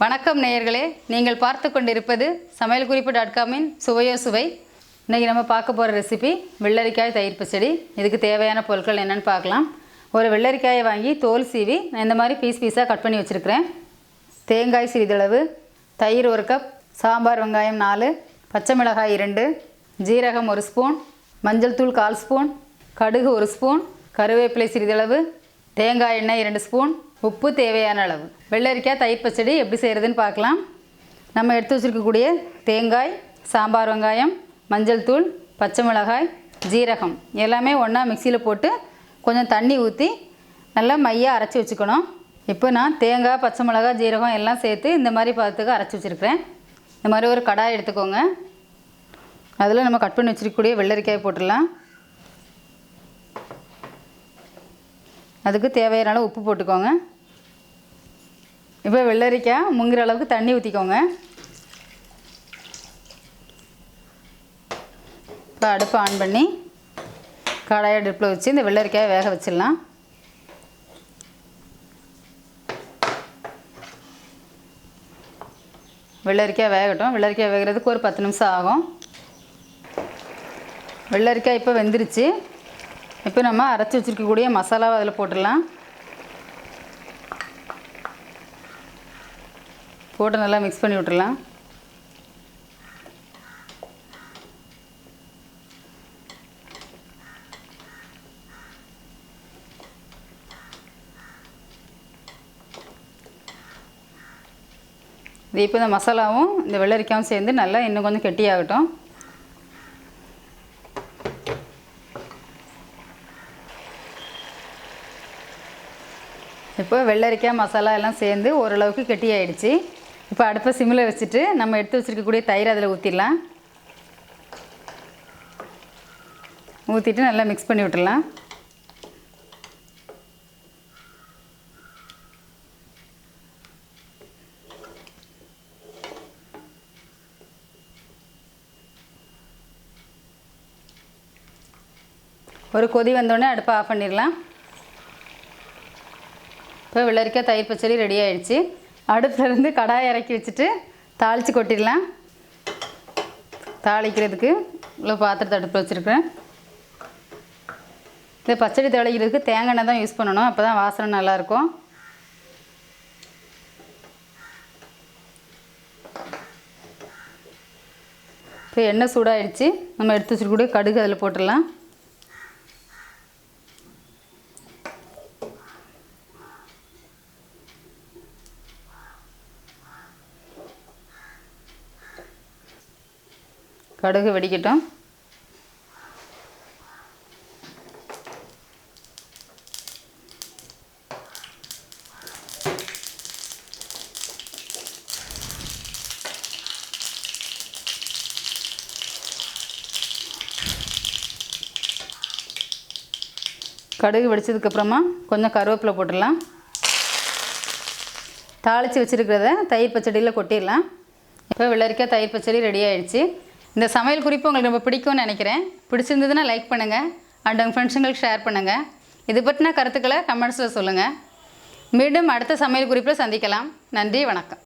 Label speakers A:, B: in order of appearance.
A: வணக்கம் நேயர்களே. நீங்கள் பார்த்து கொண்டிருப்பது சமையல் குறிப்பு டாட் காமின் சுவையோ சுவை. இன்றைக்கி நம்ம பார்க்க போகிற ரெசிபி வெள்ளரிக்காய் தயிர் பச்சடி. இதுக்கு தேவையான பொருட்கள் என்னென்னு பார்க்கலாம். ஒரு வெள்ளரிக்காயை வாங்கி தோல் சீவி நான் இந்த மாதிரி பீஸ் பீஸாக கட் பண்ணி வச்சுருக்கிறேன். தேங்காய் சிறிதளவு தயிர் ஒரு கப் சாம்பார் வெங்காயம் நாலு பச்சை மிளகாய் இரண்டு ஜீரகம் ஒரு ஸ்பூன் மஞ்சள் தூள் கால் ஸ்பூன் கடுகு ஒரு ஸ்பூன் கருவேப்பிலை சிறிதளவு தேங்காய் எண்ணெய் இரண்டு ஸ்பூன் உப்பு தேவையான அளவு. வெள்ளரிக்காய் தயிர் பச்சடி எப்படி செய்கிறதுன்னு பார்க்கலாம். நம்ம எடுத்து வச்சுருக்கக்கூடிய தேங்காய் சாம்பார் வெங்காயம் மஞ்சள் தூள் பச்சை மிளகாய் ஜீரகம் எல்லாமே ஒன்றா மிக்சியில் போட்டு கொஞ்சம் தண்ணி ஊற்றி நல்லா மையாக அரைச்சி வச்சுக்கணும். இப்போ நான் தேங்காய் பச்சை மிளகாய் ஜீரகம் எல்லாம் சேர்த்து இந்த மாதிரி பதத்துக்கு அரைச்சி வச்சுருக்கிறேன். இந்த மாதிரி ஒரு கடாய் எடுத்துக்கோங்க. அதில் நம்ம கட் பண்ணி வச்சுருக்கக்கூடிய வெள்ளரிக்காய் போட்டுடலாம். அதுக்கு தேவையான அளவு உப்பு போட்டுக்கோங்க. இப்போ வெள்ளரிக்காய் முங்குற அளவுக்கு தண்ணி ஊற்றிக்கோங்க இப்போ அடுப்பை ஆன் பண்ணி கடாயை அடுப்பில் வச்சு இந்த வெள்ளரிக்காயை வேக வச்சிடலாம். வெள்ளரிக்காய் வேகட்டும். வெள்ளரிக்காய் வேகிறதுக்கு ஒரு பத்து நிமிஷம் ஆகும். வெள்ளரிக்காய் இப்போ வெந்துருச்சு. இப்போ நம்ம அரைச்சி வச்சுருக்கக்கூடிய மசாலாவை அதில் போட்டுடலாம். போட்டு நல்லா மிக்ஸ் பண்ணி விட்டுடலாம் இது இப்போ இந்த மசாலாவும் இந்த வெள்ளரிக்காயும் சேர்ந்து நல்லா இன்னும் கொஞ்சம் கெட்டியாகட்டும். இப்போ வெள்ளரிக்காய் மசாலா எல்லாம் சேர்ந்து ஓரளவுக்கு கெட்டியாயிடுச்சு. இப்போ அடுப்பை சிம்மில் வச்சுட்டு நம்ம எடுத்து வச்சுருக்கக்கூடிய தயிர் அதில் ஊற்றிடலாம் ஊற்றிட்டு நல்லா மிக்ஸ் பண்ணி விட்டுடலாம். ஒரு கொதி வந்தோடனே அடுப்பை ஆஃப் பண்ணிடலாம். இப்போ வெள்ளரிக்காய் தயிர் பச்சடி ரெடி ஆகிடுச்சு அடுப்புலேருந்து கடாயை இறக்கி வச்சுட்டு தாளித்து கொட்டிடலாம். தாளிக்கிறதுக்கு இவ்வளோ பாத்திரத்தை அடுப்பில் வச்சுருக்கிறேன். இந்த பச்சடி தாளிக்கிறதுக்கு தேங்காய் எண்ணெய் தான் யூஸ் பண்ணணும். அப்போ தான் வாசனை நல்லாயிருக்கும் இப்போ எண்ணெய் சூடாகிடுச்சு நம்ம எடுத்து வச்சுருக்கூடிய கடுகு அதில் போட்டுடலாம். கடுகு வெடிக்கட்டும். கடுகு வெடிச்சதுக்கப்புறமா கொஞ்சம் கருவேப்பிலை போட்டுடலாம். தாளித்து வச்சுருக்கிறத தயிர் பச்சடியில் கொட்டிடலாம். இப்போ வெள்ளரிக்காய் தயிர் பச்சடி ரெடி ஆயிடுச்சு. இந்த சமையல் குறிப்பு உங்களுக்கு ரொம்ப பிடிக்கும்னு நினைக்கிறேன். பிடிச்சிருந்ததுன்னா லைக் பண்ணுங்கள் அண்ட் உங்கள் ஃப்ரெண்ட்ஸுங்களுக்கு ஷேர் பண்ணுங்கள் இது பற்றின கருத்துக்களை கமெண்ட்ஸில் சொல்லுங்கள் மீண்டும் அடுத்த சமையல் குறிப்பில் சந்திக்கலாம். நன்றி வணக்கம்.